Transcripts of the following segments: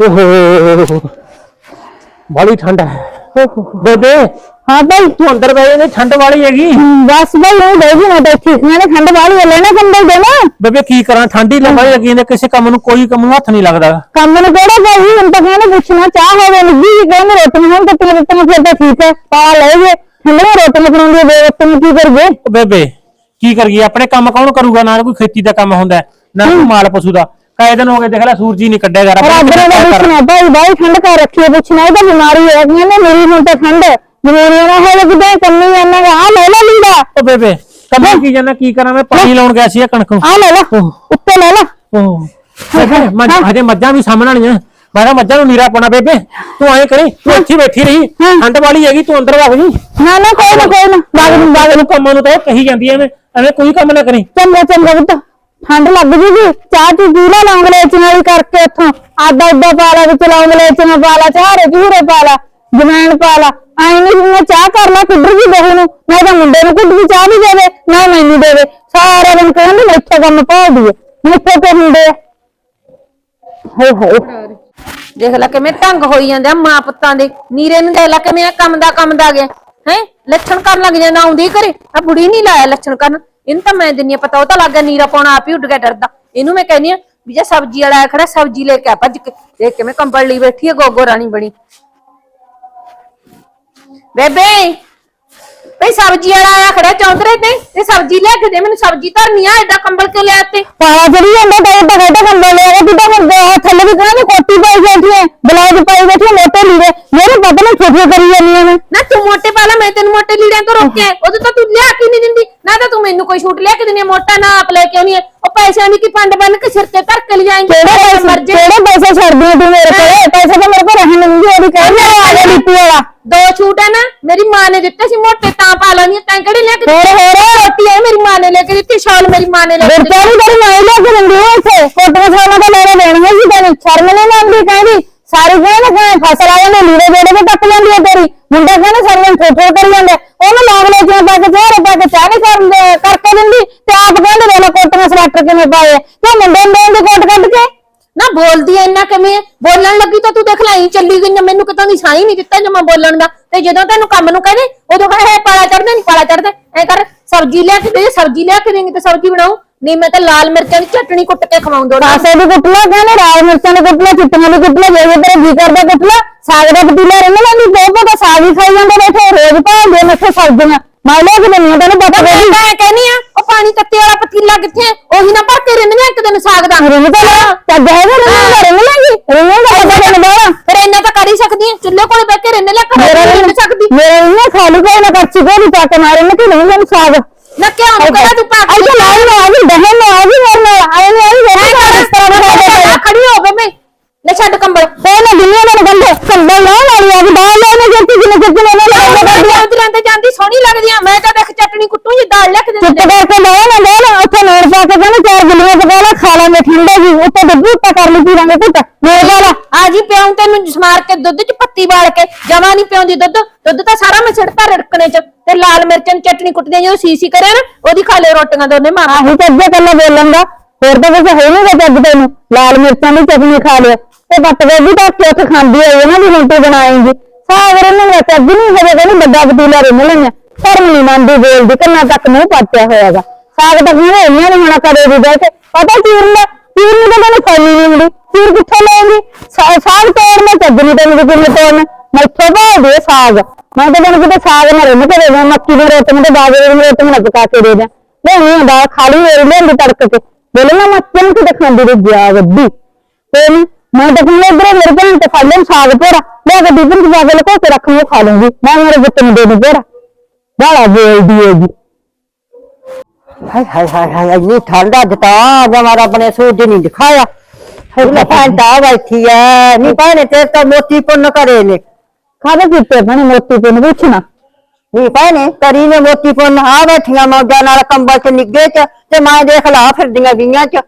ਓਹੋ। ਬੜੀ ਠੰਡ ਹੈ। ਬੇਬੇ ਹਾਂ ਭਾਈ ਤੂੰ ਅੰਦਰ ਬਹਿ ਜਾਂਦੀ ਠੰਡ ਵਾਲੀ ਹੈਗੀ। ਬਸ ਭਾਈ ਉਹ ਦੇ ਜੀ ਮੈਂ ਤਾਂ ਇੱਥੇ ਸੀ ਨੇ ਠੰਡ ਹੈ ਲੈਣਾ ਕੰਬਲ ਦੇ ਨਾ। ਬੇਬੇ ਕੀ ਕਰਾਂ? ਠੰਡੀ ਲੱਗਾ ਲੱਗੀ ਨੇ ਕਿਸੇ ਕੰਮ ਨੂੰ ਕੋਈ ਕੰਮ ਨੂੰ ਹੱਥ ਨਹੀਂ ਲੱਗਦਾ। ਕੰਮ ਨੂੰ ਕਿਹੜਾ ਭਾਈ ਹੁਣ ਤਾਂ ਕਹਿੰਦੇ ਪੁੱਛਣਾ ਚਾਹ ਹੋਵੇ ਲੱਗੀ ਜੀ ਕਹਿੰਦੇ ਰੋਟੀਆਂ ਹੁਣ ਰੋਟੀਆਂ ਫਿਰ ਤਾਂ ਠੀਕ ਹੈ ਪਾ ਲੈ ਜੇ। ਠੰਡੀਆਂ ਰੋਟੀਆਂ ਬਣਾਉਂਦੀ ਦੇ ਰੋਟੀਆਂ ਕੀ ਕਰਗੇ ਬੇਬੇ ਕੀ ਕਰੀਏ? ਆਪਣੇ ਕੰਮ ਕੌਣ ਕਰੂਗਾ? ਨਾ ਕੋਈ ਖੇਤੀ ਦਾ ਕੰਮ ਹੁੰਦਾ ਨਾ ਮਾਲ ਪਸ਼ੂ ਦਾ। ਦਿਨ ਹੋ ਗਏ ਦੇਖ ਲੈ ਸੂਰਜ ਹੀ ਨਹੀਂ ਕੱਢਿਆ ਯਾਰ ਰੱਬ ਕਿੰਨਾ ਨੇ ਕਰ- ਪੁੱਛਣਾ ਭਾਈ ਬਾਈ ਠੰਡ ਕਰ ਰੱਖੀ ਹੈ ਪੁੱਛਣਾ ਇਹ ਤਾਂ ਬਿਮਾਰੀ ਹੈ ਕਹਿੰਦੇ ਮੇਰੀ ਹੁਣ ਤਾਂ ਠੰਡ ਬਿਮਾਰੀਆਂ ਨਾ ਹੋਵੇ ਕਿਤੇ ਕੰਨੀ ਜਾਣਾ ਆ ਲੈ ਲੈ ਲੀੜਾ। ਉਹ ਬੇਬੇ ਕੰਮ ਕੀ ਜਾਣਾ ਕੀ ਕਰਾਂ ਮੈਂ? ਪਾਣੀ ਲਾਉਣ ਗਿਆ ਸੀ ਕਣਕ ਨੂੰ। ਆ ਲੈ ਲੈ ਉੱਤੇ ਲੈ ਲੈ। ਓਹ। ਮੱਝ ਹਜੇ ਮੱਝਾਂ ਵੀ ਸਾਹਮਣੀਆਂ ਮੈਂ ਕਿਹਾ ਮੱਝਾਂ ਨੂੰ ਨੀਰਾ ਪਾਉਣਾ ਬੇਬੇ। ਤੂੰ ਐਂ ਕਰੀ ਤੂੰ ਇੱਥੇ ਬੈਠੀ ਰਹੀ। ਠੰਡ ਵਾਲੀ ਹੈਗੀ ਤੂੰ ਅੰਦਰ ਵਗ ਜੀ। ਨਾ ਨਾ ਕੋਈ ਨਾ ਕੋਈ ਨਾ। ਬਾਗ ਨੂੰ ਬਾਗ ਨੂੰ ਕੰਮਾਂ ਨੂੰ ਤਾਂ ਕਹੀ ਜਾਂਦੀ ਐਵੇਂ। ਐਵੇਂ ਕੋਈ ਕੰਮ ਨਾ ਕਰੀ। ਚੰਗਾ ਚੰਗਾ ਪੁੱਤ। ਠੰਡ ਲੱਗ ਜੂਗੀ। ਚਾਹ ਤੂੰ ਪੀ ਲੈ, ਲੌਂਗ ਲੈਚ ਨਾਲ ਕਰਕੇ ਉੱਥੋਂ। ਆਦਾ ਉਦਾ ਪਾ ਲੈ, ਵਿੱਚ ਲੌਂਗ ਲੈਚ ਨਾਲ ਪਾ ਲੈ, ਚਾਰੇ ਚੂਰੇ ਪਾ ਲੈ ਜਮੈਣ ਪਾ ਲੈ। ਆਈ ਨਹੀਂ ਮੈਂ ਚਾਹ ਕਰ ਲੈ ਕਿੱਧਰ ਵੀ ਬਹੂ ਨੂੰ। ਮੈਂ ਤਾਂ ਮੁੰਡੇ ਨੂੰ ਕੁੱਟ ਵੀ ਚਾਹ ਵੀ ਦੇਵੇ, ਨਾ ਮੈਨੂੰ ਦੇਵੇ। ਸਾਰਾ ਦਿਨ ਕਹਿੰਦੇ ਮਿੱਠੇ ਕੰਮ ਭਾਲਦੀ ਹੈ ਮੈਥੋਂ ਤੇ ਮੁੰਡੇ ਆ। ਹੋ ਹੋ। ਦੇਖ ਲੈ ਕਿਵੇਂ ਢੰਗ ਹੋਈ ਜਾਂਦੇ ਆ ਮਾਂ ਪੁੱਤਾਂ ਦੇ। ਨੀਰੇ ਨੂੰ ਦੇਖ ਲੈ ਕਿਵੇਂ ਆ ਕੰਮ ਦਾ ਕੰਮ ਦਾ ਗਿਆ। ਹੈ? ਲੱਛਣ ਕਰਨ ਲੱਗ ਜਾਂਦਾ ਆਉਂਦੀ ਘਰੇ। ਆ ਬੁੜੀ ਨਹੀਂ ਲਾਇਆ ਲੱਛਣ ਕਰਨ। ਇਹਨੂੰ ਤਾਂ ਮੈਂ ਦਿੰਨੀ ਆ ਪਤਾ ਉਹ ਤਾਂ ਲੱਗ ਨੀਰਾ ਪਾਉਣਾ ਆਪ ਹੀ ਉੱਡ ਗਿਆ ਡਰਦਾ। ਇਹਨੂੰ ਮੈਂ ਕਹਿੰਦੀ ਆ ਵੀ ਜੇ ਸਬਜ਼ੀ ਵਾਲਾ ਆਇਆ ਖੜਾ ਸਬਜ਼ੀ ਲੈ ਕੇ ਆ ਭੱਜ ਕੇ। ਦੇਖ ਕਿਵੇਂ ਕੰਬਲ ਲਈ ਬੈਠੀ ਹੈ ਗੋਗੋ ਰਾਣੀ ਬਣੀ। ਬੇਬੇ ਭਈ ਸਬਜ਼ੀ ਵਾਲਾ ਆਇਆ ਖੜਾ ਚੌਂਤਰੇ ਤੇ ਤੇ ਸਬਜ਼ੀ ਲੈ ਕੇ ਦੇ ਮੈਨੂੰ ਸਬਜ਼ੀ ਧਰਨੀ ਆ ਐਡਾ ਕੰਬਲ ਕਿਉਂ ਲਿਆ ਤੇ? ਪਾਲਾ ਜਿਹੜੀ ਜਾਂਦਾ ਤਾਂ ਇਹਦਾ ਖੇਡਾ ਕੰਬਲ ਲਿਆ ਉਹ ਕਿੱਦਾਂ ਹੁੰਦੇ ਆ ਥੱਲੇ ਵੀ ਕਹਿੰਦੇ ਕੋਟੀ ਪਾਈ ਬੈਠੀ ਹੈ ਬਲਾਉਜ ਪਾਈ ਬੈਠੀ ਹੈ ਮੋਟੇ ਲੀੜੇ। ਮੇਰੇ ਨਹੀਂ ਛੋਟੀਆਂ ਕਰੀ ਜਾਂਦੀਆਂ ਨੇ ਨਾ ਤੂੰ ਮੋਟੇ ਪਾ ਲੈ ਮੈਂ ਤੈਨੂੰ ਮੋਟੇ ਲੀੜਿਆਂ ਤੋਂ ਰੋਕਿਆ। ਉਦੋਂ ਤਾਂ ਤੂੰ ਲਿਆ ਕੇ ਨਹੀਂ ਦਿੰਦੀ ਨਾ ਤਾਂ ਤੂੰ ਮੈਨੂੰ ਕੋਈ ਛੂਟ ਲਿਆ ਕੇ ਹੈ, ਮੋਟਾ ਨਾ ਆਪ ਲੈ ਕੇ ਆਉਣੀ ਹੈ ਉਹ ਪੈਸਿਆਂ ਦੀ ਕੀ ਫੰਡ ਬਣ ਕੇ ਸਿਰ ਤੇ ਧਰ ਕੇ ਲਿਜਾਏਂਗੇ ਕਿਹੜੇ ਪੈਸੇ ਮਰਜ਼ੀ ਕਿਹੜੇ ਪੈਸੇ ਛੱਡਦੀ ਹੈ ਤੂੰ ਮੇਰੇ ਕੋਲ? ਪੈਸੇ ਤਾਂ ਮੇਰੇ ਕੋਲ ਰਹਿਣ ਨਹੀਂ ਉਹਦੀ ਕਹਿੰਦੇ ਆ ਗਿਆ ਡੀਪੀ ਵਾਲਾ। ਦੋ ਛੂਟ ਹੈ ਨਾ ਮੇਰੀ ਮਾਂ ਨੇ ਦਿੱਤੇ ਸੀ ਮੋਟੇ ਤਾਂ ਪਾ ਲੈਣੀ ਤੈਂ ਕਿਹੜੀ ਲੈ ਕੇ ਹੋਰ ਹੋਰ। ਰੋਟੀ ਹੈ ਮੇਰੀ ਮਾਂ ਨੇ ਲੈ ਕੇ ਦਿੱਤੀ ਸ਼ਾਲ ਮੇਰੀ ਮਾਂ ਨੇ ਲੈ ਕੇ ਦਿੱਤੀ। ਬਿਰਚਾਰੀ ਬੜੀ ਮਾਈ ਲੈ ਕੇ ਦਿੰਦੀ ਹੈ ਇੱਥੇ। ਫੋਟੋ ਸਾਲਾਂ ਦਾ ਲੈਣੇ ਦੇਣੀਆਂ ਸੀ ਤੈਨੂੰ। ਸ਼ਰਮ ਨਹੀਂ ਆਉਂਦੀ ਕਹਿੰਦੀ। ਸਾਰੀ ਕਹਿੰਦੇ ਕਿ ਫਸਲ ਆ ਜਾਂਦੇ ਲੀੜੇ ਜਿਹੜੇ ਤੇ ਟੱਕ ਜਾਂਦੀ ਹੈ ਤੇਰੀ ਮੁੰਡਾ ਕਹਿੰਦਾ ਸਾਰੀਆਂ ਫੋਟੋ ਕਰੀ ਜਾਂਦੇ ਉਹਨੂੰ ਲਾਗ ਲੈ ਜਿਹਾ ਪਾ ਕੇ ਚਾਹ ਪਾ ਕੇ ਚਾਹ ਨਹੀਂ ਕਰਨ ਦੇ- ਕਰਕੇ ਦਿੰਦੀ ਤੇ ਆਪ ਕਹਿੰਦੇ ਵੇਲੇ ਸਲੈਕਟਰ ਕਿਵੇਂ ਪਾਏ ਆ। ਤੇ ਮੁੰਡੇ ਨੂੰ ਦੇਣ ਦੀ ਕੋਟ ਕੱਢ ਕੇ। ਨਾ ਬੋਲਦੀ ਐ ਇੰਨਾ ਕਿਵੇਂ ਹੈ? ਬੋਲਣ ਲੱਗੀ ਤਾਂ ਤੂੰ ਦੇਖ ਲੈ ਹੀ ਚੱਲੀ ਗਈ ਆ, ਮੈਨੂੰ ਕਿਤੋਂ ਦੀ ਸਾਈ ਨਹੀਂ ਦਿੱਤਾ ਜਮਾ ਬੋਲਣ ਦਾ। ਤੇ ਜਦੋਂ ਤੈਨੂੰ ਕੰਮ ਨੂੰ ਕਹਦੇ ਉਦੋਂ ਕਹੇ ਪਾਲਾ ਚੜਦਾ ਨਹੀਂ ਪਾਲਾ ਚੜਦਾ ਐ ਕਰ ਸਬਜ਼ੀ ਲਿਆ ਕੇ ਦੇ ਸਬਜ਼ੀ ਲਿਆ ਕੇ ਦੇਂਗੇ ਤੇ ਸਬਜ਼ੀ ਬਣਾਉ। ਨਹੀਂ ਮੈਂ ਤਾਂ ਲਾਲ ਮਿਰਚਾਂ ਦੀ ਚਟਣੀ ਕੁੱਟ ਕੇ ਖਵਾਉਂ ਦੋੜਾ ਪਾਸੇ ਦੀ ਕੁੱਟਲਾ ਕਹਿੰਦੇ ਰਾਜ ਮਿਰਚਾਂ ਦੀ ਕੁੱਟਲਾ ਚਿੱਟੀਆਂ ਦੀ ਕੁੱਟਲਾ ਜੇ ਜੇ ਤੇਰੇ ਜੀ ਕਰਦਾ ਕੁੱਟਲਾ ਸਾਗ ਦਾ ਪਤੀਲਾ ਰਹਿਣਾ ਲੈਂਦੀ ਬਹੁਤ ਬਹੁਤ ਸਾਗ ਹੀ ਖਾਈ ਜਾਂਦੇ ਬੈਠੇ ਰੋਜ਼ ਭਾਲਦੇ ਨੱਥੇ ਸਬਜ਼ੀਆਂ। ਮੈਂ ਲਿਆ ਕੇ ਦਿੰਦੀ ਹਾਂ ਤੈਨੂੰ ਪਤਾ ਮੈਂ ਤਾਂ ਕਹਿੰਨੀ ਆ ਉਹ ਪਾਣੀ ਤੱਤੇ ਵਾਲਾ ਪਤੀਲਾ ਕਿੱਥੇ ਹੈ? ਉਹੀ ਨਾ ਭਰ ਕੇ ਰਿੰਨਦੇ ਇੱਕ ਦਿਨ ਸਾਗ ਦਾ ਰਿੰਨ ਤਾਂ ਲੈ ਹੈਗਾ ਰਿੰਨ ਦਾ ਰਿੰਨ ਲਾਂਗੀ ਰਿੰਨ ਦਾ ਪਤਾ ਤੈਨੂੰ ਬਾਹਰ ਫਿਰ ਇੰਨਾ ਤਾਂ ਕਰ ਹੀ ਸਕਦੀ ਹੈ। ਚੁੱਲ੍ਹੇ ਕੋਲੇ ਬਹਿ ਕੇ ਰਿੰਨ ਕਰ ਮੇਰਾ ਰਿੰਨ ਸਕਦੀ। ਮੇਰਾ ਰਿੰਨ ਖਾਲੀ ਕੋਈ ਨਾ ਕਰਚੀ ਕੋਈ ਨਹੀਂ ਪਾ ਕੇ ਮਾਰੇ ਨਾ ਕਿ ਨਹੀਂ ਮੈਨੂੰ ਸਾਗ। ਨਾ ਕਿਉਂ ਨੂੰ? ਕਿਹੜਾ ਤੂੰ ਪਾ ਆਈ ਤਾਂ ਲਾਈ ਨਾ ਆਜੀ ਦਹਨ ਨਾ ਆਜੀ ਮੇਰੇ ਨਾਲ। ਆਏ ਨਹੀਂ ਆਈ ਮੇਰੇ ਨਾਲ ਇਸ ਤਰ੍ਹਾਂ ਕੇ ਖੜੀ ਹੋ ਬੇ ਮੈਂ ਲੈ ਛੱਡ ਕੰਬਲ। ਕੋਈ ਨਾ ਦੁਨੀਆ ਦਾ ਗੰਦੇ ਕੰਬਲ ਨਾ ਲਾਈ ਆ ਬਾਹਰ ਲੈ ਮੈਂ ਜਿੱਤੀ ਜਿੰਨੇ ਜਿੱਤੀ ਨੇ ਲੈ ਲੈ ਉਧਰਾਂ ਤੇ ਜਾਂਦੀ ਸੋਹਣੀ ਲੱਗਦੀ ਆ ਮੈਂ ਤਾਂ ਦੇਖ ਚਟਣੀ ਕੁੱਟੂ ਜੀ ਦਾਲ ਲਿਆ ਕੇ ਚੁੱਪ ਦਿੰਦੇ ਕਰਕੇ ਬਾਹਰ ਨਾ ਬੋਲ ਪਾ ਕੇ ਕਹਿੰਦੇ ਚਾਰ ਗੁੱਲੀਆਂ ਪਕਾ ਲੈ ਖਾ ਲਾਂਗੇ ਠੰਡਾ ਜੀ ਉੱਤੇ ਡੱਬੂ ਉੱਤੇ ਕਰ ਲਈ ਪੀਵਾਂਗੇ ਘੁੱਟ। ਮੇਰੇ ਕੋਲ ਆ ਜੀ ਪਿਉਂ ਤੈਨੂੰ ਸਮਾਰ ਕੇ ਦੁੱਧ ਚ ਪੱਤੀ ਵਾਲ ਕੇ। ਜਮਾ ਨਹੀਂ ਪਿਉਂਦੀ ਦੁੱਧ। ਦੁੱਧ ਤਾਂ ਸਾਰਾ ਮੈਂ ਛਿੜਤਾ ਰੜਕਣੇ ਚ। ਤੇ ਲਾਲ ਮਿਰਚਾਂ ਦੀ ਚਟਣੀ ਕੁੱਟਦੇ ਜਦੋਂ ਸੀਸੀ ਕਰਿਆ ਨਾ ਉਹਦੀ ਖਾ ਲਿਓ ਰੋਟੀਆਂ ਦੋਨੇ ਮਾਂ ਆਹੀ ਤਾਂ ਅੱਗੇ ਕੱਲਾ ਬੋਲਣ ਦਾ। ਹੋਰ ਤਾਂ ਕੁਝ ਹੈ ਨਹੀਂ ਗਾ ਚੱਜ ਤੈਨੂੰ। ਲਾਲ ਮਿਰਚਾਂ ਦੀ ਚਟਨੀ ਖਾ ਲਿਓ। ਤੇ ਬੱਟ ਗੋਭੀ ਤਾਂ ਉੱਥੇ ਖਾਂਦੀ ਹੋਈ ਹੈ ਨਾ ਵੀ ਹੁਣ ਤੂੰ ਬਣਾਏਂਗੀ ਸਾਗ ਰਿੰਨ ਦਾ ਚੱਜ ਨਹੀਂ ਹੋਵੇ ਕਹਿੰਦੀ ਵੱਡਾ ਪਤੀਲਾ ਰਿੰਨ ਲੈਣਾ ਧਰਮ ਨਹੀਂ ਮੰਨਦੀ ਬੋਲਦੀ ਕੰਨਾਂ ਤੱਕ ਮੂੰਹ ਪਾਟਿਆ ਹੋਇਆਗਾ। ਸਾਗ ਤਾਂ ਕਿਵੇਂ ਇੰਨੀਆਂ ਹੋਣਾ ਕਦੇ ਵੀ ਬੈਠ ਪਤਾ ਚੀਰ ਲੈ ਚੀਰ ਨੂੰ ਤਾਂ ਤੈਨੂੰ ਖਾਣੀ ਨਹੀਂ ਹੁੰਦੀ ਚੀਰ ਕਿੱਥੋਂ ਲੈਂਗੀ ਸਾਗ ਤੋੜਨਾ ਚੱਜ ਤੈਨੂੰ ਕਿਵੇਂ ਤੋੜਨਾ। ਮੈਥੋਂ ਭਾਲਦੀ ਹੈ ਸਾਗ। ਮੈਂ ਤਾਂ ਤੈਨੂੰ ਕਿਤੇ ਸਾਗ ਨਾ ਰਿੰਨ ਕੇ ਦੇ ਦਾਂ ਮੱਕੀ ਦੀ ਰੋਟੀ ਤੇ ਬਾਜਰੇ ਦੀ ਰੋਟੀ ਨਾ ਪਕਾ ਕੇ ਦੇ ਦਾਂ। ਲੈਣੀ ਹੁੰਦਾ ਖਾਲੀ ਮੇਰੀ ਲੈਂਦੀ ਤੜਕ ਕੇ ਬੋਲੇ ਨਾ ਮੱਚਨ ਕਿ ਦਿਖਾਉਂਦੀ ਤੇ ਜਾ ਵੱਡੀ। ਤੇ ਨੀ, ਮੈਂ ਤਾਂ ਕਹਿੰਦਾ ਇਧਰ ਮੇਰੇ ਭੈਣ ਤੇ ਫੜ ਲੈਣ ਸਾਗ ਭੋਰਾ। ਮੈਂ ਕਿ ਦੀਪਨ ਜਾ ਕੇ ਕੋ ਕੇ ਰੱਖ ਮੈਂ ਖਾ ਲੂੰਗੀ। ਮੈਂ ਮੇਰੇ ਬੱਚੇ ਨੂੰ ਦੇ ਦੂੰ ਭੋਰਾ। ਬਾਲਾ ਬੋਲਦੀ ਹੈਗੀ। ਹਾਏ ਹਾਏ ਹਾਏ ਹਾਏ ਇੰਨੀ ਠੰਡ ਅੱਜ ਤਾਂ ਜਮਾ ਰੱਬ ਨੇ ਸੂਰਜ ਨਹੀਂ ਦਿਖਾਇਆ। ਭੈਣ ਬੈਠੀ ਐ ਨਹੀਂ ਭੈਣੇ ਤੇ ਤਾਂ ਮੋਤੀ ਪੁੰਨ ਕਰੇ ਨੇ। ਖਾਦੇ ਕੀਤੇ ਬਣੇ ਮੋਤੀ ਤੇ ਨੂੰ। ਪੁੱਛਣਾ ਨਹੀਂ ਭੈਣੇ ਕਰੀ ਨੇ ਮੋਤੀ ਪੁੰਨ ਆ ਬੈਠੀਆਂ ਮੌਜਾਂ ਨਾਲ ਕੰਬਲ ਚ ਨਿੱਗੇ ਚ ਤੇ ਮੈਂ ਦੇਖ ਲਾ ਫਿਰਦੀਆਂ ਗਈਆਂ ਚ।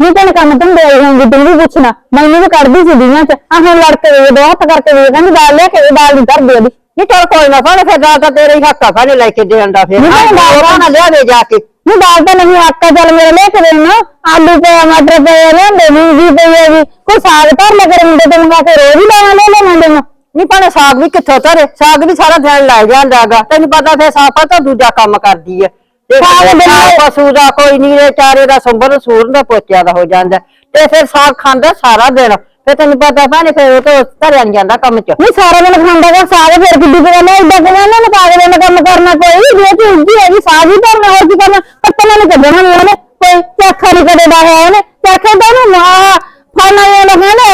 ਨਹੀਂ ਤੈਨੂੰ ਕੰਮ ਧੰਦੇ ਹੋਊਗੀ ਤੂੰ ਵੀ ਪੁੱਛਣਾ। ਮੈਨੂੰ ਵੀ ਕੱਢਦੀ ਸੀ ਦੀਆਂ ਚ। ਆ ਹੁਣ ਲੜ ਕੇ ਵੇ ਦੋ ਹੱਥ ਕਰਕੇ ਵੇ ਕਹਿੰਦੀ ਦਾਲ ਲੈ ਕੇ ਦਾਲ ਨਹੀਂ ਕਰਦੀ ਉਹਦੀ। ਨਹੀਂ ਚੱਲ ਕੋਈ ਨਾ ਭਾਣੇ ਫਿਰ ਦਾਲ ਤਾਂ ਤੇਰੇ ਹੀ ਹੱਕਾ ਭਾਣੇ ਲੈ ਕੇ ਦੇਣ ਦਾ ਫਿਰ। ਨਹੀਂ, ਆਹ ਦਾਲ ਦਾਲ ਨਾ ਲਿਆਵੇ ਜਾ ਕੇ। ਨਹੀਂ ਦਾਲ ਤਾਂ ਨਹੀਂ ਆਟਾ ਚੱਲ ਮੇਰੇ ਲੈ ਕੇ ਦੇਣਾ ਆਲੂ ਪਿਆ ਮਟਰ ਪਿਆ ਲੈਂਦੇ ਵੀ ਵੀ ਪਈ ਵੀ ਕੋਈ ਸਾਗ ਧਰ ਲੈ ਮੁੰਡੇ ਤੇ ਮੰਗਾ ਕੇ ਰੋਜ਼ ਹੀ ਲੈ ਲੈ ਮੁੰਡੇ ਨੂੰ। ਨਹੀਂ ਭਾਣੇ ਸਾਗ ਵੀ ਕਿੱਥੋਂ ਧਰੇ? ਸਾਗ ਵੀ ਸਾਰਾ ਦਿਨ ਲੱਗ ਜਾਂਦਾਗਾ ਤੈਨੂੰ ਪਤਾ ਫਿਰ ਸਾਪਾ ਤਾਂ ਦੂਜਾ ਕੰਮ ਕਰਦੀ ਹੈ ਤੇ ਸਾਗ ਸਾਗ ਬਿਨਾਂ- ਪਸ਼ੂ ਦਾ ਕੋਈ ਨਹੀਂ ਦੇ ਚਾਰੇ ਦਾ ਸੰਭਰ ਸੂਰਨ ਦਾ ਪੋਚਿਆ ਦਾ ਹੋ ਜਾਂਦਾ। ਤੇ ਫਿਰ ਸਾਗ ਖਾਂਦਾ ਸਾਰਾ ਦਿਨ। ਫਿਰ ਤੈਨੂੰ ਪਤਾ ਭਾਣੇ ਫਿਰ ਉਹ ਤੋਂ ਧਰਿਆ ਨਹੀਂ ਜਾਂਦਾ ਕੰਮ ਚ। ਨਹੀਂ ਸਾਰਾ ਦਿਨ ਖਾਂਦਾ ਗਾ ਸਾਗ ਫਿਰ ਕਿੱਡੀ ਗੱਲ ਹੈ ਇਦਾਂ ਇਹਨਾਂ ਨੇ ਪਾਗਲ ਇਹਨਾਂ ਕੰਮ ਕਰਨਾ ਕੋਈ ਜੇ ਤੇ ਉੱਜੀ ਹੈਗੀ ਸਾਗ ਹੀ ਧਰਨਾ ਹੋਰ ਕੀ ਕਰਨਾ ਕੱਟਣਾ ਨਹੀਂ ਕੱਢਣਾ ਨਹੀਂ ਉਹਨੇ ਕੋਈ ਚਾਖਾ ਨਹੀਂ ਕਦੇ ਦਾ ਹੈ ਉਹਨੇ ਚਾਖੇ ਦਾ ਨੂੰ ਮਾ ਫਾਨਾ ਇਹ ਲਗਾਣਾ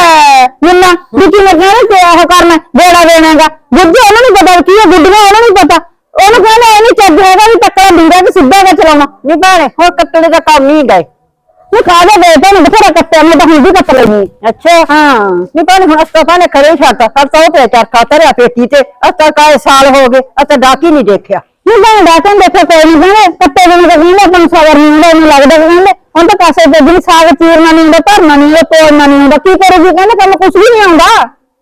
ਜਿੰਨਾ ਜਿੱਕੀ ਨੇ ਕਹਿਣਾ ਕਿ ਉਹ ਕਰਨਾ ਗੋੜਾ ਦੇਣਾਗਾ। ਗੁੱਜੇ ਉਹਨਾਂ ਨੂੰ ਪਤਾ ਕੀ ਹੈ ਗੁੱਡੀਆਂ ਉਹਨਾਂ ਨੂੰ ਪਤਾ। ਉਹਨੂੰ ਕਹਿੰਦਾ ਇਹ ਨਹੀਂ ਚੱਜ ਹੈਗਾ ਵੀ ਟੱਕਰਾ ਦਿੰਦਾ ਕਿ ਸਿੱਧਾ ਗਾ ਚਲਾਉਣਾ। ਨਹੀਂ ਭਾਣੇ ਹੁਣ ਕੱਟਣੇ ਦਾ ਕੰਮ ਨਹੀਂ ਗਏ ਦੇ ਬਥੇਰਾ ਕੱਟਿਆ ਮੈਂ ਤਾਂ ਹੁਣ ਵੀ ਕੱਟ ਲੈਣੀ ਅੱਛਾ? ਹਾਂ। ਨਹੀਂ ਭਾਣੇ ਹੁਣ ਅਸਤਾ ਨੇ ਖੜੇ ਛੱਡਤਾ ਸਰ ਤਾਂ ਉਹ ਤੇ ਚਰਖਾ ਧਰਿਆ ਪੇਟੀ ਤੇ ਅਸਤਾ ਕਾਏ ਸਾਲ ਹੋ ਗਏ ਅਸਤਾ ਡਾਕੀ ਨਹੀਂ ਦੇਖਿਆ। ਨਹੀਂ ਮੈਂ ਡਾਕਟਰ ਦੇਖੋ ਕੋਈ ਨਹੀਂ ਕਹਿੰਦੇ ਕੱਟੇ ਦੇ ਤਾਂ ਕਹਿੰਦੇ ਆਪਾਂ ਨੂੰ ਸਵਰ ਨਹੀਂ ਹੁੰਦਾ ਇਹਨੂੰ ਲੱਗਦਾ ਕਿ ਕਹਿੰਦੇ ਹੁਣ ਤਾਂ ਕਾਸੇ ਤੇ ਦਿਨ ਸਾਗ ਚੀਰਨਾ ਨਹੀਂ ਹੁੰਦਾ ਧਰਨਾ ਨਹੀਂ ਹੁੰਦਾ ਤੋੜਨਾ ਨਹੀਂ ਹੁੰਦਾ। ਕੀ ਕਰੇਗੀ? ਕਹਿੰਦੇ ਕੰਮ ਕੁਝ ਵੀ ਨਹੀਂ ਆਉਂਦਾ।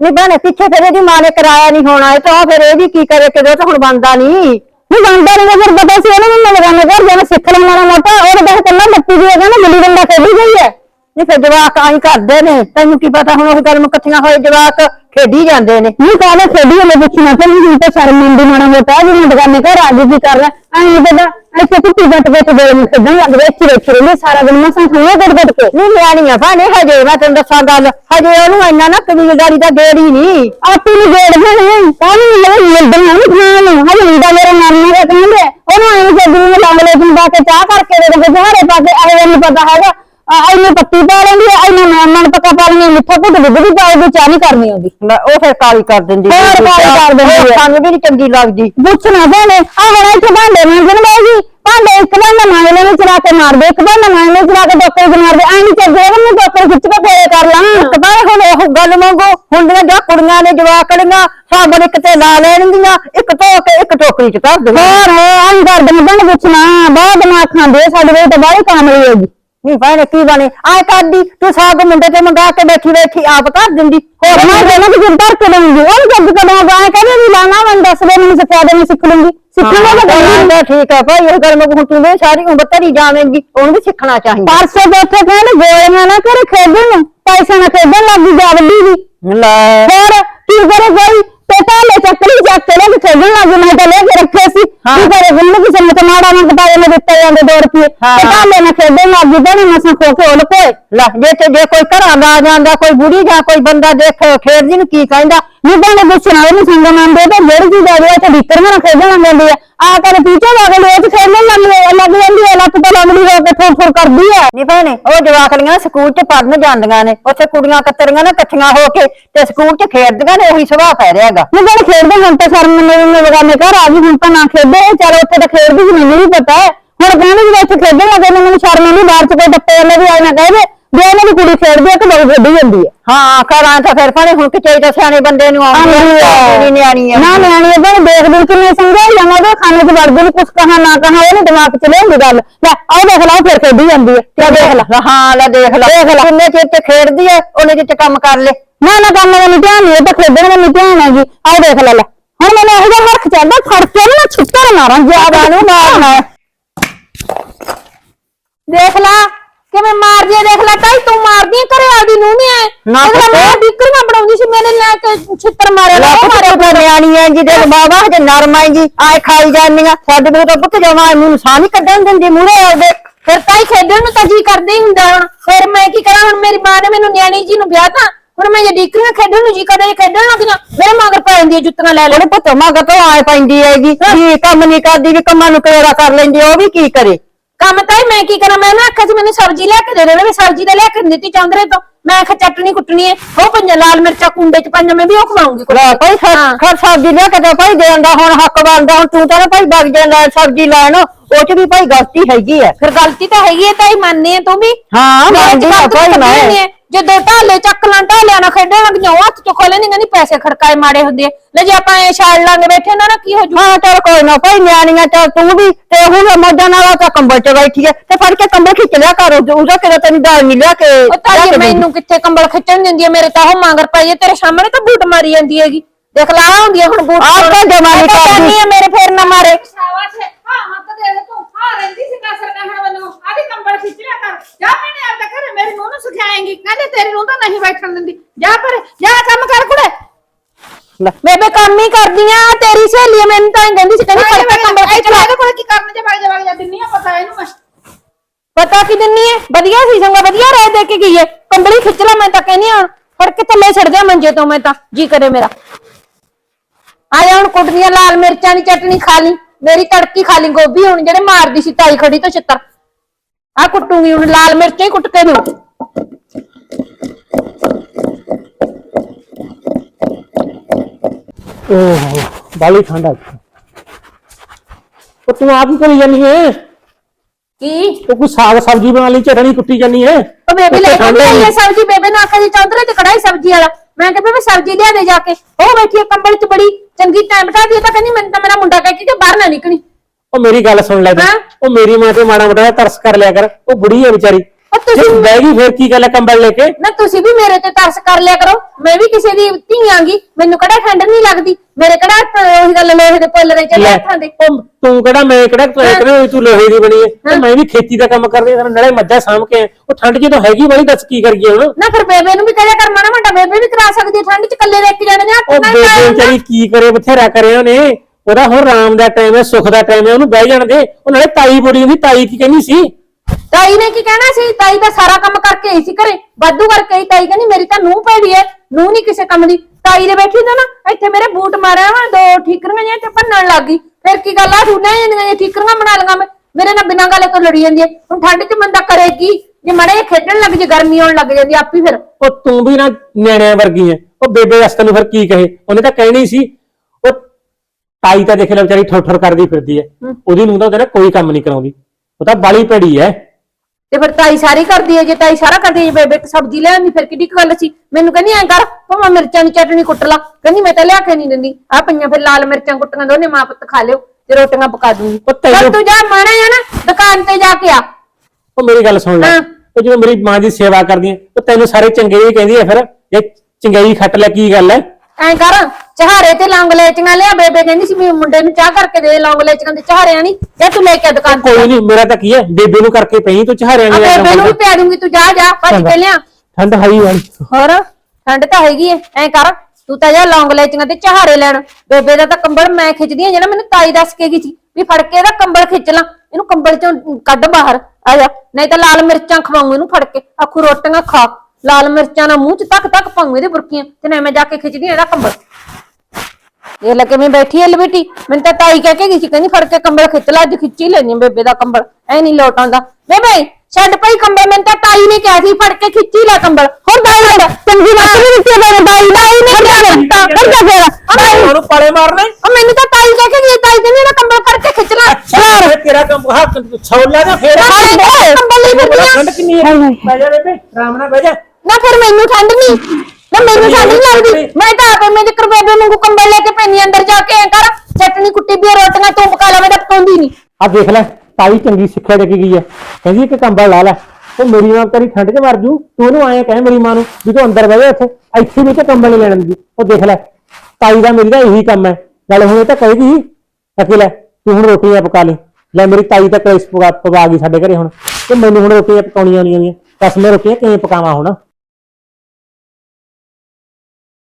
ਨਹੀਂ ਭਾਣੇ ਪਿੱਛੇ ਫਿਰ ਇਹਦੀ ਮਾਂ ਨੇ ਕਰਾਇਆ ਨਹੀਂ ਹੋਣਾ ਇਹ ਤਾਂ ਫਿਰ ਇਹ ਵੀ ਕੀ ਕਰੇ ਕਿਦੋਂ ਤਾਂ ਹੁਣ ਬੰਦਾ ਨਹੀਂ। ਨਹੀਂ ਜਾਣਦਾ ਨਹੀਂ ਫਿਰ ਪਤਾ ਸੀ ਉਹਨੇ ਮੈਨੂੰ ਲਗਾਉਣਾ ਕਰ ਜਾਣਾ ਸਿੱਖ ਲੈਣਾ ਮਾੜਾ ਮੋਟਾ, ਉਹ ਤਾਂ ਕੱਲਾ ਮੱਤੀ ਦੀ ਕਹਿੰਦਾ ਗੁੱਲੀ ਡੰਡਾ ਖੇਡੀ ਗਈ ਹੈ। ਨਹੀਂ ਫਿਰ ਜਵਾਕ ਆਈ ਕਰਦੇ ਨੇ, ਤੈਨੂੰ ਕੀ ਪਤਾ ਹੁਣ ਉਹ ਗੱਲ ਇਕੱਠੀਆਂ ਹੋਏ ਜਵਾਕ ਖੇਡੀ ਜਾਂਦੇ ਨੇ। ਨਹੀਂ ਕਾਹਦਾ ਖੇਡੀ ਉਹਨੇ ਪੁੱਛਣਾ ਤੇ ਨਹੀਂ ਤਾਂ ਸ਼ਰਮ ਮੰਦੀ ਮਾੜਾ ਮੋਟਾ ਜਿਵੇਂ ਦੁਕਾਨੇ ਘਰ ਆ ਗਈ ਕੀ ਕਰ ਰਿਹਾ? ਐਂ ਪਤਾ ਇੱਥੇ ਕੁੱਤੀ ਕੇ ਤੇ ਗੋਲ ਖੇਡਣ ਲੱਗ ਗਏ ਇੱਥੇ ਬੈਠੇ ਰਹਿੰਦੇ ਸਾਰਾ ਦਿਨ ਮਸਾਂ ਖਾਣੇ ਗੱਡ ਗੱਡ ਕੇ। ਨਹੀਂ ਨਿਆਣੀਆਂ ਭਾਣੇ ਹਜੇ ਮੈਂ ਤੈਨੂੰ ਦੱਸਾਂ ਗੱਲ ਹਜੇ ਉਹਨੂੰ ਇੰਨਾ ਨਾ ਕਬੀਲਦਾਰੀ ਦਾ ਗੇੜ ਹੀ ਨਹੀਂ। ਆਪੀ ਨੂੰ ਗੇੜ ਬਣੇ ਕਾਹਨੂੰ ਮਿਲ ਮਿਲਦੇ ਨਾ ਖਾਣ ਨੂੰ ਹਜੇ ਮੁੰਡਾ ਮੇਰਾ ਨਾਨਾ ਦਾ ਕਹਿੰਦੇ ਉਹਨੂੰ ਐਂ ਜੱਦੀ ਨੂੰ ਲੰਗ ਲੈ ਜਿੰਦਾ ਕੇ ਚਾਹ ਕਰਕੇ ਦੇ ਦੇ ਜਹਾਰੇ ਪਾ ਕੇ ਨੂੰ ਪਤਾ ਹੈਗਾ। ਐਨੇ ਪੱਤੀ ਪਾ ਲੈਂਦੀ ਐ ਐਨੇ ਨਾਨ ਪੱਕਾ ਪਾ ਲੈਂਦੀ ਮਿੱਠਾ ਘੁੱਟ ਦੁੱਧ ਵੀ ਪਾਉਗੀ ਚਾਹ ਨਹੀਂ ਕਰਨੀ ਆਉਂਦੀ ਲੈ ਉਹ ਫਿਰ ਕਾਲੀ ਕਰ ਦਿੰਦੀ ਹੋਰ ਕਾਲੀ ਕਰ ਦਿੰਦੀ ਉਹ ਹੈ। ਸਾਨੂੰ ਵੀ ਨਹੀਂ ਚੰਗੀ ਲੱਗਦੀ। ਪੁੱਛਣਾ ਭੈਣੇ ਆ ਹੁਣ ਇੱਥੇ ਭਾਂਡੇ ਮਾਂਜਣ ਬਾਜੀ ਭਾਂਡੇ ਇੱਕ ਭਾਂਡਾ ਮਾਂਜ ਲੈਣੇ ਚਲਾ ਕੇ ਮਾਰ ਦੇ ਇੱਕ ਭਾਂਡਾ ਮਾਂਜ ਲੈ ਚਲਾ ਕੇ ਟੋਕਰੇ ਚ ਮਾਰ ਦੇ। ਐਂ ਨਹੀਂ ਚੱਜੇ ਉਹਨੂੰ ਟੋਕਰੇ ਖਿੱਚ ਕੇ ਫੇਰੇ ਕਰ ਲਾਂ। ਇੱਕ ਬਾਰ ਹੁਣ ਉਹ ਗੱਲ ਮੰਗੋ ਹੁੰਦੀਆਂ ਜਾਂ ਕੁੜੀਆਂ ਨੇ ਜਵਾਕੜੀਆਂ ਸਾਬਣ ਇੱਕ ਤੇ ਲਾ ਲੈਣਗੀਆਂ ਇੱਕ ਧੋ ਕੇ ਇੱਕ ਟੋਕਰੀ ਚ ਧਰ ਦੇਣਗੀਆਂ। ਹੋਰ ਆਂ ਕਰ ਦੇ ਮੈਂ ਪੁੱਛਣਾ ਬਹੁਤ ਦਿਮਾਗ ਖਾਂਦੇ ਆ, ਸਾਡੇ ਵੇਲੇ ਤਾਂ ਬਾਹਲੀ ਕਾਮਲੀ ਹੈਗੀ ਨਹੀਂ ਭੈਣੇ ਕੀ ਬਣੇ? ਆਏ ਕਰਦੀ ਤੂੰ ਸਾਗ ਮੁੰਡੇ ਤੇ ਮੰਗਾ ਕੇ ਬੈਠੀ ਬੈਠੀ ਆਪ ਧਰ ਦਿੰਦੀ। ਹੋਰ ਮੈਂ ਕਿ ਜਿੰਦਰ ਧਰ ਕੇ ਦਊਂਗੀ ਉਹ ਜੱਜ ਕਦੋਂ ਗਾਏ ਕਹਿੰਦੇ ਵੀ ਲਾਣਾ ਮੈਂ ਦੱਸ ਦੇ ਮੈਨੂੰ ਸਿਖਾ ਦੇ ਮੈਂ ਸਿੱਖ ਲੂੰਗੀ। ਸਿੱਖਣਾ ਤਾਂ ਹਾਂ, ਕਰਨਾ ਠੀਕ ਹੈ ਭਾਈ ਇਹ ਗੱਲ ਮੈਂ ਹੁਣ ਤੂੰ ਵੀ ਸਾਰੀ ਉਮਰ ਧਰੀ ਜਾਵੇਂਗੀ ਉਹਨੂੰ ਵੀ ਸਿੱਖਣਾ ਚਾਹੀਦਾ। ਪਰਸੋਂ ਤੇ ਉੱਥੇ ਕਹਿੰਦੇ ਗੋਲੀਆਂ ਨਾ ਕਰ ਖੇਡਣ? ਨੂੰ ਪੈਸਾ ਨਾ ਖੇਡਣ ਲੱਗੀ ਜਾ ਵੱਡੀ ਵੀ। ਲੈ। ਹੋਰ ਕੀ ਕਰੇ ਚੱਕਰੀ ਚੱਕ ਕੇ ਲੈ ਕੇ ਖੇਡਣ ਲੱਗ ਮੈਂ ਤਾਂ ਲੈ ਕੇ ਰੱਖੇ ਸੀ। ਹਾਂ। ਕੀ ਕਰੇ ਗੁੰਨ ਕਿਸੇ ਨੂੰ ਮਾੜਾ ਨਾ ਪਤਾ ਇਹਨੇ ਦਿੱਤੇ ਜਾਂਦੇ 2 ਰੁਪਏ। ਹਾਂ। ਪੇਟਾ ਲੈ ਨਾ ਖੇਡਣ ਲੱਗ ਗਈ ਤਾਂ ਮਸਾਂ ਖੋ ਕੇ ਉਹਲ ਕੋਏ ਲੈ ਜੇ ਤੇ ਜੇ ਕੋਈ ਘਰਾਂ ਦਾ ਆ ਜਾਂਦਾ ਕੋਈ ਬੁੜੀ ਜਾਂ ਕੋਈ ਬੰਦਾ ਦੇਖ ਖੇਡਦੀ ਨੂੰ ਕੀ ਕਹਿੰਦਾ? ਨਿਦਾਂ ਨੇ ਪੁੱਛਣਾ ਉਹਨੂੰ ਸੰਗ ਮੰਨਦੇ ਤੇ ਜਿਹੜੀ ਆ ਗਈ ਤੇ ਭੀਤਰ ਮੇਂ ਖੇਡਣ ਲੱਗ ਜਾਂਦੀ ਆ। ਆ ਕਰ ਪੀਛੇ ਲੱਗ ਲਈ ਉਹ 'ਚ ਖੇਡਣ ਲੱਗ ਲਈ ਲੱਗ ਜਾਂਦੀ ਹੈ ਲੱਤ ਤਾਂ ਲੰਗੜੀ ਹੋ ਕੇ ਫੁਰ ਫੁਰ ਕਰਦੀ ਹੈ। ਨਹੀਂ ਭੈਣੇ ਉਹ ਜਵਾਕੜੀਆਂ ਸਕੂਲ 'ਚ ਪੜਨ ਜਾਂਦੀਆਂ ਨੇ ਉੱਥੇ ਕੁੜੀਆਂ ਕੱਤਰੀਆਂ ਨੇ ਇਕੱਠੀਆਂ ਹੋ ਕੇ ਤੇ ਸਕੂਲ 'ਚ ਖੇਡਦੀਆਂ ਨੇ ਉਹੀ ਸੁਭਾਅ ਪੈ ਰਿਹਾਗਾ ਨਿਦਾਂ ਖੇਡਦੇ ਹੁਣ ਤਾਂ ਸ਼ਰਮ ਮੈਨੂੰ ਲਗਾਨੇ ਘਰ ਆ ਗਈ ਹੁਣ ਤਾਂ ਨਾ ਖੇਡੇ ਚਲ ਉੱਥੇ ਤਾਂ ਖੇਡਦੀ ਸੀ ਮੈਨੂੰ ਵੀ ਪਤਾ ਹੈ। ਹੁਣ ਕਹਿੰਦੇ ਜਦੋਂ ਇੱਥੇ ਖੇਡਣ ਲੱਗੇ ਨੇ ਮੈਨੂੰ ਸ਼ਰਮ ਨਹੀਂ ਬਾਹਰ 'ਚ ਕੋਈ ਟੱਪੇ ਵਾਲੇ ਵੀ ਆਏ ਨਾ ਕਹੇ ਵੀ ਇਹਨਾਂ ਦੀ ਕੁੜੀ ਖੇਡਦੀ ਆ ਕਿ ਬਹੂ ਖੇਡੀ ਜਾਂਦੀ ਹੈ ਹਾਂ ਘਰਾਂ ਤਾਂ ਫਿਰ ਭੈਣੇ ਹੁਣ ਕਿਤੇ ਤਾਂ ਸਿਆਣੇ ਬੰਦੇ ਨੂੰ ਆਉਂਦੀ ਨਹੀਂ ਨਿਆਣੀ ਆ। ਨਾ ਨਿਆਣੀ ਇਹਦੇ ਦੇਖ ਦੇਖ ਕੇ ਮੈਂ ਸਮਝਾ ਜਾਵਾਂ ਉਹਦੇ ਖਾਣੇ 'ਚ ਵੜਦੇ ਨੂੰ ਕੁਛ ਕਹਾ ਨਾ ਕਹਾ ਉਹਨੇ ਦਿਮਾਗ 'ਚ ਲੈਂਦੀ ਗੱਲ। ਲੈ ਆਹ ਦੇਖ ਲਾ ਉਹ ਫਿਰ ਖੇਡੀ ਜਾਂਦੀ ਹੈ ਲੈ ਦੇਖ ਲਾ। ਹਾਂ ਲੈ ਦੇਖ ਲੈ। ਦੇਖ ਲੈ। ਕਿੰਨੇ ਚਿਰ ਤੇ ਖੇਡਦੀ ਐ ਉਹਨੇ ਜਿੱਤੇ ਕੰਮ ਕਰ ਲੈ ਨਾ ਨਾ ਕੰਮ ਦਾ ਨਹੀਂ ਧਿਆਨ ਨਹੀਂ ਇਹ ਤਾਂ ਖੇਡਣ ਦਾ ਨਹੀਂ ਧਿਆਨ ਹੈਗੀ। ਆਹ ਦੇਖ ਲੈ ਲੈ। ਹੁਣ ਮੈਨੂੰ ਇਹੋ ਜਿਹਾ ਹੱਥ ਚੱਲਦਾ ਫੜ ਕੇ ਨਾ ਛੁੱਟਾ ਮਾਰਾਂ ਜ਼ਿਆਦਾ ਨੂੰ ਮਾਰਨਾ ਦੇਖ ਲਾ। ਕਿਵੇਂ ਮਾਰਦੀ ਆ ਦੇਖ ਲੈ ਤਾਈ ਤੂੰ ਮਾਰਦੀ ਘਰੇ ਆਦੀ ਨੂੰ ਨਹੀਂ ਐ। ਨਾ ਪੁੱਤ। ਮੈਂ ਡਿੱਕਰੀਆਂ ਬਣਾਉਂਦੀ ਸੀ ਮੈਨੇ ਲੈ ਕੇ ਛਿੱਤਰ ਮਾਰਿਆ ਲੈ ਉਹ ਮਾਰਿਆ ਮਾਰੇ। ਨਿਆਣੀ ਐ ਜੀ ਦੇ ਬਾਬਾ ਹਜੇ ਨਰਮ ਐ ਜੀ ਆਏ ਖਾਈ ਜਾਂਦੀਆਂ। ਸਾਡੇ ਕੋਲ ਤਾਂ ਪੁੱਤ ਜਮਾ ਮੈਨੂੰ ਸਾਹ ਨਹੀਂ ਕੱਢਣ ਦਿੰਦੀ ਮੂਹਰੇ ਆਉਂਦੇ। ਫਿਰ ਤਾਈ ਖੇਡਣ ਨੂੰ ਤਾਂ ਜੀ ਕਰਦੇ ਹੀ ਹੁੰਦਾ ਹੁਣ। ਫਿਰ ਮੈਂ ਕੀ ਕਰਾਂ ਹੁਣ ਮੇਰੀ ਮਾਂ ਨੇ ਮੈਨੂੰ ਨਿਆਣੀ ਜੀ ਨੂੰ ਵਿਆਹ ਤਾਂ। ਹੁਣ ਮੈਂ ਜੇ ਡਿੱਕਰੀਆਂ ਖੇਡਣ ਨੂੰ ਜੀ ਕਰੇ ਖੇਡਣ ਲੱਗ ਜਾ ਮੇਰੇ ਮਗਰ ਪੈ ਜਾਂਦੀ ਆ ਜੁੱਤੀਆਂ ਲੈ ਲੈ। ਉਹਨੇ ਪੁੱਤ ਮਗਰ ਤੋਂ ਆਏ ਪੈਂਦੀ ਹੈਗੀ। ਕੀ ਕੰਮ ਨਹੀਂ ਕਰਦੀ ਵੀ ਕੰਮਾਂ ਨੂੰ ਕਿਹੜਾ ਕਰ ਲੈਂਦੀ ਉਹ ਵੀ ਕੀ ਕਰੇ? ਕੰਮ ਤਾਈ ਮੈਂ ਕੀ ਕਰਾਂ? ਮੈਂ ਨਾ ਆਖਿਆ ਸੀ ਮੈਨੂੰ ਸਬਜ਼ੀ ਲੈ ਕੇ ਦੇ ਦੇਣਾ ਮੈਂ ਸਬਜ਼ੀ ਤਾਂ ਲੈ ਕੇ ਨੀ ਦਿੱਤੀ ਚੌਂਦਰੇ ਤੋਂ। ਮੈਂ ਆਖਿਆ ਚਟਣੀ ਕੁੱਟਣੀ ਹੈ। ਉਹ ਪੰਜਾ ਲਾਲ ਮਿਰਚਾਂ ਕੁੰਡੇ ਚ ਪੰਜਾ ਮੈਂ ਵੀ ਉਹ ਖਵਾਉਂਗੀ ਕੁੜੀ ਲੈ ਭਾਈ ਹਾਂ। ਖਰ ਸਬਜ਼ੀ ਲਿਆ ਕੇ ਤੇ ਭਾਈ ਦੇਣ ਦਾ ਹੁਣ ਹੱਕ ਬਣਦਾ ਹੁਣ ਤੂੰ ਤਾਂ ਨਾ ਭਾਈ ਵਗ ਜਾਂਦਾ ਸਬਜ਼ੀ ਲੈਣ ਉਹ ਚ ਵੀ ਭਾਈ ਗਲਤੀ ਹੈਗੀ ਹੈ। ਫਿਰ ਗਲਤੀ ਤਾਂ ਹੈਗੀ ਹੈ ਤਾਈ ਮੰਨਨੀ ਹੈ ਤੂੰ ਵੀ। ਹਾਂ ਮੇਰੇ ਮੰਨਦੀ ਆ ਗਲਤੀ ਭਾਈ ਤਾਂ ਮੈਂ। ਨਹੀਂ ਹੈ। ਜੇ ਦੋ ਢਾਲੇ ਚੱਕ ਲਾਂ ਢਾਲਿਆਂ ਨਾਲ ਖੇਡਣ ਲੱਗ ਜਾਓ ਹੱਥ ਚ ਖੋਲੇ ਨਹੀਂ ਕਹਿੰਦੀ ਪੈਸੇ ਖੜਕਾਏ ਮਾੜੇ ਹੁੰਦੇ ਆ ਲੈ ਜੇ ਆਪਾਂ ਇਹ ਛਾੜ ਲਾਂਗੇ ਬੈਠੇ ਨਾ ਨਾ ਕੀ ਹੋ ਜੂ ਹਾਂ ਚਲ ਕੋਈ ਨਾ ਭਾਈ ਨਿਆਣੀਆਂ ਚੱਲ ਤੂੰ ਵੀ ਤੇ ਹੁਣ ਮੱਝਾਂ ਨਾਲ ਤਾਂ ਕੰਬਲ ਚ ਬੈਠੀ ਹੈ ਤੇ ਫੜ ਕੇ ਕੰਬਲ ਖਿੱਚ ਲਿਆ ਕਰ ਉਹ- ਉਹਦਾ ਕਿਤੇ ਤੈਨੂੰ ਦਾਲ ਨਹੀਂ ਲਿਆ ਕੇ ਉਹ ਤਾਂ ਲਿਆ ਜੀ ਕੇ ਦਿੰਦੀ। ਮੈਨੂੰ ਕਿੱਥੇ ਕੰਬਲ ਖਿੱਚਣ ਦਿੰਦੀ ਹੈ ਮੇਰੇ ਤਾਂ ਉਹ ਮੰਗਰ ਪਈ ਹੈ ਤੇਰੇ ਸਾਹਮਣੇ ਤਾਂ ਬੂਟ ਮਾਰੀ ਜਾਂਦੀ ਹੈਗੀ ਦੇਖ ਲਾ ਹੁੰਦੀ ਹੈ ਹੁਣ ਬੂਟ ਆਹ ਤਾਂ ਜਮਾਨੀ ਮੈਂ ਤਾਂ ਕਰਦੀ। ਹਾਂ ਮੇਰੇ ਫੇਰ ਨਾ ਮਾਰੇ ਸ਼ਾਬਾਸ਼ ਹੈ। ਹਾਂ ਮੱਤ ਦੇ ਦੇ ਤੂੰ ਹਾਂ ਰਹਿੰਦੀ ਸੀ ਕਸਰ ਕਹਿਣ ਵੱਲੋਂ ਆਦੀ ਕੰਬਲ ਖਿੱਚ ਲਿਆ ਕਰ ਜਾ ਮੈਨੇ ਆਪਦਾ ਘਰੇ ਮੇਰੀ ਨੂੰ ਸਿਖਾਏਂਗੀ ਕਹਿੰਦੇ ਤੇਰੀ ਨੂੰਹ ਤਾਂ ਨਹੀਂ ਬੈਠਣ ਦਿੰਦੀ। ਜਾ ਪਰ ਜਾ ਕੰਮ ਕਰ ਕੁੜੇ। ਬੇਬੇ ਕੰਮ ਹੀ ਕਰਦੀਆਂ ਤੇਰੀ ਸਹੇਲੀ ਮੈਨੂੰ ਤਾਂ ਹੀ ਕਹਿੰਦੀ ਸੀ ਕਹਿੰਦੀ ਫੜ ਕੇ ਕੰਬਲ ਖਿੱਚ ਲੈ। ਇਹਦੇ ਕੋਲ ਕੀ ਕਰਨ ਜੇ ਵਗ ਜਾ ਵਗ ਜਾ ਦਿੰਨੀ ਆ ਪਤਾ ਇਹਨੂੰ ਮੈਂ। ਪਤਾ ਕੀ ਦਿੰਨੀ ਹੈ ਵਧੀਆ ਸੀ ਸੰਗਾ ਵਧੀਆ ਰਹਿ ਦੇ ਕੇ ਗਈ ਹੈ ਕੰਬਲੀ ਖਿੱਚ ਲੈ ਮੈਂ ਤਾਂ ਕਹਿੰਦੀ ਹਾਂ ਫੜ ਕੇ ਥੱਲੇ ਛੱਡ ਦਿਆਂ ਮੰਜੇ ਤੋਂ ਮੈਂ ਤਾਂ ਜੀ ਕਰੇ ਮੇਰਾ। ਆ ਜਾ ਹੁਣ ਕੁੱਟਦੀਆਂ ਲਾਲ ਮਿਰਚਾਂ ਦੀ ਚਟਣੀ ਖਾ ਲਈ। ਮੇਰੀ ਤੜਕੀ ਖਾ ਲਈ ਗੋਭੀ ਹੁਣ ਜਿਹੜੇ ਮਾਰਦੀ ਸੀ ਤਾਈ ਖੜੀ ਤੋਂ ਛਿੱਤਰ। ਆ ਕੁੱਟੂਗੀ ਹੁਣ ਲਾਲ ਮਿਰਚਾਂ ਹੀ ਕੁੱਟ ਕੇ ਦੂੰ ਓਹ ਬਾਲੀ ਠੰਡ ਉਹ ਤੂੰ ਆਪ ਹੀ ਕਰੀ ਜਾਨੀ ਹੈ ਕੀ? ਤੂੰ ਕੋਈ ਸਾਗ ਸਬਜ਼ੀ ਬਣਾ ਲਈ ਚਟਣੀ ਕੁੱਟੀ ਜਾਨੀ ਹੈ ਉਹ ਬੇਬੇ ਲੈ ਕੇ ਆਈ। ਹੈ ਸਬਜ਼ੀ ਬੇਬੇ ਨੂੰ ਆਖਿਆ ਜੀ ਚੌਧਰੇ ਤੇ ਕੜਾਈ ਸਬਜ਼ੀ ਵਾਲਾ। ਮੈਂ ਕਿਹਾ ਬੇਬੇ ਸਬਜ਼ੀ ਲਿਆ ਦੇ ਜਾ ਕੇ। ਉਹ ਬੈਠੀ ਹੈ ਕੰਬਲ 'ਚ ਬੜੀ ਚੰਗੀ ਟਾਈਮ ਬਿਠਾ ਦੀ ਤਾਂ ਕਹਿੰਦੀ ਮੈਨੂੰ ਤਾਂ ਮੇਰਾ ਮੁੰਡਾ ਕਹਿ ਕੇ ਕਿ ਬਾਹਰ ਨਾ ਨਿਕਲੀ। ਉਹ ਮੇਰੀ ਗੱਲ ਸੁਣ ਲੈ ਤੂੰ। ਹਾਂ? ਉਹ ਮੇਰੀ ਮਾਂ ਤੇ ਮਾੜਾ ਮੋਟਾ ਜਿਹਾ ਤਰਸ ਕਰ ਲਿਆ ਕਰ। ਉਹ ਬੁੜੀ ਹੈ ਵਿਚਾਰੀ। ਉਹ ਤੁਸੀਂ ਜੇ ਗਈ ਫਿਰ ਕੀ ਗੱਲ ਹੈ ਕੰਬਲ ਲੈ ਕੇ? ਨਾ ਤੁਸੀਂ ਵੀ ਮੇਰੇ ਤੇ ਤਰਸ ਕਰ ਲਿਆ ਕਰੋ। ਮੈਂ ਵੀ ਕਿਸੇ ਦੀ ਧੀ ਆਂਗੀ। ਮੈਨੂੰ ਕਿਹੜਾ ਠੰਡ ਨਹੀਂ ਲੱਗਦੀ? ਮੇਰੇ ਕਿਹੜਾ ਹੱਥ ਉਹੀ ਗੱਲ ਲੋਹੇ ਦੇ ਪੁੱਲ ਰਹੇ ਚੱਲੇ ਲੈ, ਹੱਥਾਂ ਦੇ? ਉਹ ਤੂੰ ਕਿਹੜਾ ਮੈਂ ਕਿਹੜਾ ਤੂੰ ਲੋਹੇ ਦੀ ਬਣੀ ਹੈ ਤੇ ਮੈਂ ਵੀ ਖੇਤੀ ਦਾ ਕੰਮ ਕਰਦੀ ਹਾਂ ਨਾਲੇ ਮੱਝਾਂ ਸਾਂਭ ਕੇ। ਉਹ ਠੰਡ ਜਦੋਂ ਹੈਗੀ ਬੜੀ ਦੱਸ ਕੀ ਕਰੀਏ ਹੁਣ? ਨਾ ਫਿਰ ਬੇਬੇ ਨੂੰ ਵੀ ਕਹਿਆ ਕਰ ਮਾਣਾ ਵੱਡਾ ਬੇਬੇ ਵੀ ਕਰਾ ਸਕਦੀ ਹੈ ਠੰਡ 'ਚ ਇਕੱਲੇ ਰਹਿ ਕੇ ਜਾਣੇ ਨੇ ਹੱਥ ਉਹ ਨਾਲ ਬੇਬੇ ਲਾਇਆ ਹੁੰਦਾ। ਵਿਚਾਰੀ ਕੀ ਕਰੇ ਬਥੇਰਾ ਕਰਿਆ ਉਹਨੇ। ਉਹਦਾ ਹੁਣ ਆਰਾਮ ਦਾ ਟਾਈਮ ਹੈ ਸੁੱਖ ਦਾ ਟਾਈਮ ਹੈ ਉਹਨੂੰ ਬਹਿ ਜਾਣ ਦੇ। ਉਹ ਨਾਲੇ ਤਾਈ ਬੋਲੀ ਹੁੰਦੀ ਤਾਈ ਕੀ ਕਹਿੰਦੀ ਸੀ? ਤਾਈ ਨੇ ਕੀ ਕਹਿਣਾ ਸੀ? ਤਾਈ ਤਾਂ ਸਾਰਾ ਕੰਮ ਕਰਕੇ ਆਈ ਸੀ ਘਰੇ। ਵਾਧੂ ਕਰਕੇ ਆਈ। ਤਾਈ ਕਹਿੰਦੀ ਮੇਰੀ ਤਾਂ ਨੂੰਹ ਭੈੜੀ ਐ। ਨੂੰਹ ਨਹੀਂ ਕਿਸੇ ਕੰਮ ਦੀ। ਤਾਈ ਦੇ ਬੈਠੀ ਤਾਂ ਨਾ ਇੱਥੇ ਮੇਰੇ ਬੂਟ ਮਾਰਿਆ ਵਾ ਦੋ ਠੀਕਰੀਆਂ ਜਿਹੀਆਂ ਤੇ ਭੰਨਣ ਲੱਗ ਗਈ। ਫਿਰ ਕੀ ਗੱਲ ਆ? ਠੂਣਾ ਜਾਂਦੀਆਂ ਠੀਕਰੀਆਂ ਬਣਾ ਲਈਆਂ ਮੈਂ। ਮੇਰੇ ਨਾਲ ਬਿਨਾਂ ਗੱਲ ਤੋਂ ਲੜੀ ਜਾਂਦੀ ਐ। ਹੁਣ ਠੰਡ 'ਚ ਬੰਦਾ ਕਰੇ ਕੀ? ਜੇ ਮੜੇ ਖੇਡਣ ਲੱਗ ਜੇ ਗਰਮੀ ਆਉਣ ਲੱਗ ਜਾਂਦੀ ਆਪੀ ਫਿਰ। ਉਹ ਤੂੰ ਵੀ ਨਾ ਨਿਆਣਿਆਂ ਵਰਗੀ ਹੈ ਉਹ ਬੇਬੇ ਅਸਤ ਨੂੰ ਫਿਰ ਕੀ ਕਹੇ? ਉਹਨੇ ਤਾਂ ਕਹਿਣੀ ਸੀ ਉਹ ਤਾਈ ਤਾਂ ਦੇਖ ਲੈ ਵਿਚਾਰੀ ਠੋਠਰ ਕਰਦੀ ਫਿਰਦੀ ਹੈ। ਉਹਦੀ ਨੂੰ ਤਾਂ ਉਹਦੇ ਨਾਲ ਕੋਈ ਕੰਮ ਨਹੀਂ ਕਰਾਉਂਦੀ। ਉਹ ਤਾਂ ਬਾਲੀ ਭੈੜੀ ਹੈ ਤੇ ਫਿਰ ਤਾਈ ਸਾਰੀ ਕਰਦੀ ਹੈ ਜੇ ਤਾਈ ਸਾਰਾ ਕਰਦੀ ਹੈ ਬੇਬੇ ਸਬਜ਼ੀ ਲੈ ਆਂਦੀ ਫਿਰ ਕਿੱਡੀ ਕੁ ਗੱਲ ਸੀ? ਮੈਨੂੰ ਕਹਿੰਦੀ ਐਂ ਕਰ ਭਾਵੇਂ ਮਿਰਚਾਂ ਦੀ ਚਟਣੀ ਕੁੱਟ ਲਾ। ਕਹਿੰਦੀ ਮੈਂ ਤਾਂ ਲਿਆ ਕੇ ਨਹੀਂ ਦਿੰਦੀ। ਆ ਪਈਆਂ ਫਿਰ ਲਾਲ ਮਿਰਚਾਂ ਕੁੱਟੀਆਂ ਦੋਨੇ ਮਾਂ ਪੁੱਤ ਖਾ ਲਿਓ ਤੇ ਰੋਟੀਆਂ ਪਕਾ ਦੂੰਗੀ। ਉਹ ਤੈਨੂੰ- ਚੱਲ ਤੂੰ ਜਾ ਮਾਣਾ ਆ ਨਾ ਦੁਕਾਨ ਤੇ ਜਾ ਕੇ ਆ। ਉਹ ਮੇਰੀ ਗੱਲ ਸੁਣ ਲੈ। ਹਾਂ। ਉਹ ਜਦੋਂ ਮੇਰੀ ਮਾਂ ਦੀ ਸੇਵਾ ਕਰਦੀ ਹੈ ਉਹ ਤੈਨੂੰ ਸਾਰੇ ਚੰਗੇ ਹੀ ਕਹਿੰਦੀ ਹੈ ਫਿਰ। ਇਹ ਚੰਗਾਈ ਖੱਟ ਲੈ ਕੀ ਗੱਲ ਹੈ ਐਂ ਕਰ ਚਹਾਰੇ ਤੇ ਲੌਂਗ ਲੈਚੀਆਂ ਲਿਆ ਬੇਬੇ ਕਹਿੰਦੀ ਸੀ ਵੀ ਮੁੰਡੇ ਨੂੰ ਚਾਹ ਕਰਕੇ ਦੇ ਲੌਂਗ ਲੈਚੀਆਂ ਦੇ ਚਹਾਰਿਆਂ ਨਹੀਂ। ਜੇ ਤੂੰ ਲੈ ਕੇ ਦੁਕਾਨ ਤੇ। ਕੋਈ ਨਹੀਂ ਮੇਰਾ ਤਾਂ ਕੀ ਹੈ ਬੇਬੇ ਨੂੰ ਕਰਕੇ ਪਈ ਤੂੰ ਚਹਾਰਿਆਂ ਆ ਨਹੀਂ ਬੇਬੇ ਨੂੰ ਵੀ ਪਿਆ ਦੂੰਗੀ ਤੂੰ ਜਾ ਜਾ ਭੱਜ ਕੇ ਲਿਆ। ਠੰਡ ਹਾਈ ਵਾਲੀ ਹੋਰ ਠੰਡ ਤਾਂ ਹੈਗੀ ਐ ਐਂ ਕਰ ਤੂੰ ਤਾਂ ਜਾ ਲੌਂਗ ਲੈਚੀਆਂ ਤੇ ਚਹਾਰੇ ਲੈਣ। ਬੇਬੇ ਦਾ ਤਾਂ ਕੰਬਲ ਮੈਂ ਖਿੱਚਦੀ ਆ ਜਿਹੜਾ ਮੈਨੂੰ ਤਾਈ ਦੱਸ ਕੇ ਗਈ ਸੀ ਵੀ ਫੜ ਕੇ ਇਹਦਾ ਕੰਬਲ ਖਿੱਚ ਲਾਂ ਇਹਨੂੰ ਕੰਬਲ ਚੋਂ ਕੱਢ ਬਾਹਰ ਆ ਜਾ ਨਹੀਂ ਤਾਂ ਲਾਲ ਮਿਰਚਾਂ ਖਵਾਉਂ ਇਹਨੂੰ ਫੜ ਕੇ ਆਖੂ ਰੋਟੀਆਂ ਖਾ। ਲਾਲ ਮਿਰਚਾਂ ਨਾਲ ਮੂੰਹ ਚ ਤੱਕ ਤੱਕ ਪਾਉਂ ਇਹਦੇ ਬੁਰਕੀਆਂ ਤੇ ਨਾ ਮੈਂ ਜਾ ਕੇ ਖਿੱਚਦੀ ਇਹਦਾ ਕੰਬਲ। ਇਹ ਲੱਗੇ ਮੈਂ ਬੈਠੀ ਐ ਲਬੇਟੀ ਮੈਨੂੰ ਤਾਂ ਤਾਈ ਕਹਿ ਕੇ ਗਈ ਸੀ ਕਹਿੰਦੀ ਫੜ ਕੇ ਕੰਬਲ ਖਿੱਚ ਲੈ ਅੱਜ ਖਿੱਚੀ ਲੈਣੀ ਬੇਬੇ ਦਾ ਕੰਬਲ। ਐ ਨਹੀਂ ਲੋਟ ਆਉਂਦਾ ਬੇਬੇ ਛੱਡ ਪਈ ਕੰਬਲ ਮੈਨੂੰ ਤਾਂ ਤਾਈ ਨੇ ਕਿਹਾ ਸੀ ਫੜ ਕੇ ਖਿੱਚੀ ਲੈ ਕੰਬਲ। ਹੋਰ ਦਾਈ ਲੈ ਚੰਗੀ ਬਾਤ ਨਹੀਂ ਦਿੱਤੀ ਮੈਨੂੰ ਦਾਈ ਦਾਈ ਨੇ ਕਿਹਾ ਦਿੱਤਾ ਕਰ ਜਾ ਫੇਰ। ਉਹਨੂੰ ਪਾਲੇ ਮਾਰਨੇ ਉਹ ਮੈਨੂੰ ਤਾਂ ਤਾਈ ਕਹਿ ਕੇ ਗਈ ਤਾਈ ਕਹਿੰਦੀ ਨਾ ਕੰਬਲ ਫੜ ਕੇ ਖਿੱਚ ਲੈ। ਅੱਛਾ ਫਿਰ ਤੇਰਾ ਕੰਮ ਹੱਥ ਛੋਲਾ ਨਾ ਫੇਰ ਕੰਬਲ ਲਈ ਫਿਰਦੀ ਆਂ। ਠੰਡ ਕਿੰਨੀ ਹੈ। ਬਹਿ ਜਾ ਬੇਬੇ ਆਰਾਮ ਨਾਲ ਬਹਿ ਜਾ। ਨਾ ਫਿਰ ਮੈਨੂੰ ਠੰਡ ਨਹੀਂ ਨਾ ਮੈਨੂੰ ਠੰਡ ਨਹੀਂ ਲੱਗਦੀ। ਮੈਂ ਤਾਂ ਆਪੇ ਮੇਰੇ ਕਰਬੇਬੇ ਵਾਂਗੂ ਕੰਬਲ ਲੈ ਕੇ ਪੈਣੀ ਅੰਦਰ ਜਾ ਕੇ ਐ ਕਰ ਚਟਨੀ ਕੁੱਟੀ ਵੀ ਰੋਟੀਆਂ ਤੂੰ ਪਕਾ ਲੈ ਮੈਂ ਤਾਂ ਪਕਾਉਂਦੀ ਨਹੀਂ। ਆ ਦੇਖ ਲੈ ਤਾਈ ਚੰਗੀ ਸਿੱਖਿਆ ਦੇ ਕੇ ਗਈ ਹੈ ਕਹਿੰਦੀ ਕਿ ਕੰਬਲ ਲਾ ਲੈ ਉਹ ਮੇਰੀ ਮਾਂ ਤੇਰੀ ਠੰਡ 'ਚ ਮਰ ਜੂ ਤੂੰ ਉਹਨੂੰ ਆਏ ਕਹੇ ਮੇਰੀ ਮਾਂ ਨੂੰ ਵੀ ਤੂੰ ਅੰਦਰ ਬਹਿ ਜਾ ਇੱਥੇ ਇੱਥੇ ਵੀ ਤੇ ਕੰਬਲ ਨਹੀਂ ਲੈਣ ਦੀ। ਉਹ ਦੇਖ ਲੈ ਤਾਈ ਦਾ ਮੇਰੀ ਦਾ ਇਹੀ ਕੰਮ ਹੈ ਨਾਲ ਹੁਣ ਇਹ ਤਾਂ ਕਹੇਗੀ ਅਕੇ ਲੈ ਤੂੰ ਹੁਣ ਰੋਟੀਆਂ ਪਕਾ ਲਈ। ਲੈ ਮੇਰੀ ਤਾਈ ਤਾਂ ਕਲੇਸ਼ ਪਕਾ ਪਕਾ ਗਈ ਸਾਡੇ ਘਰੇ ਹੁਣ। ਤੇ ਮੈਨੂੰ ਹੁਣ ਰੋਟੀਆਂ ਪਕਾਉਣੀਆਂ ਨਹੀਂ ਆਉਂਦੀਆਂ ਦੱਸ ਮੈਂ ਰੋਟੀਆਂ ਕਿਵੇਂ ਪਕਾਵਾਂ ਹੁਣ?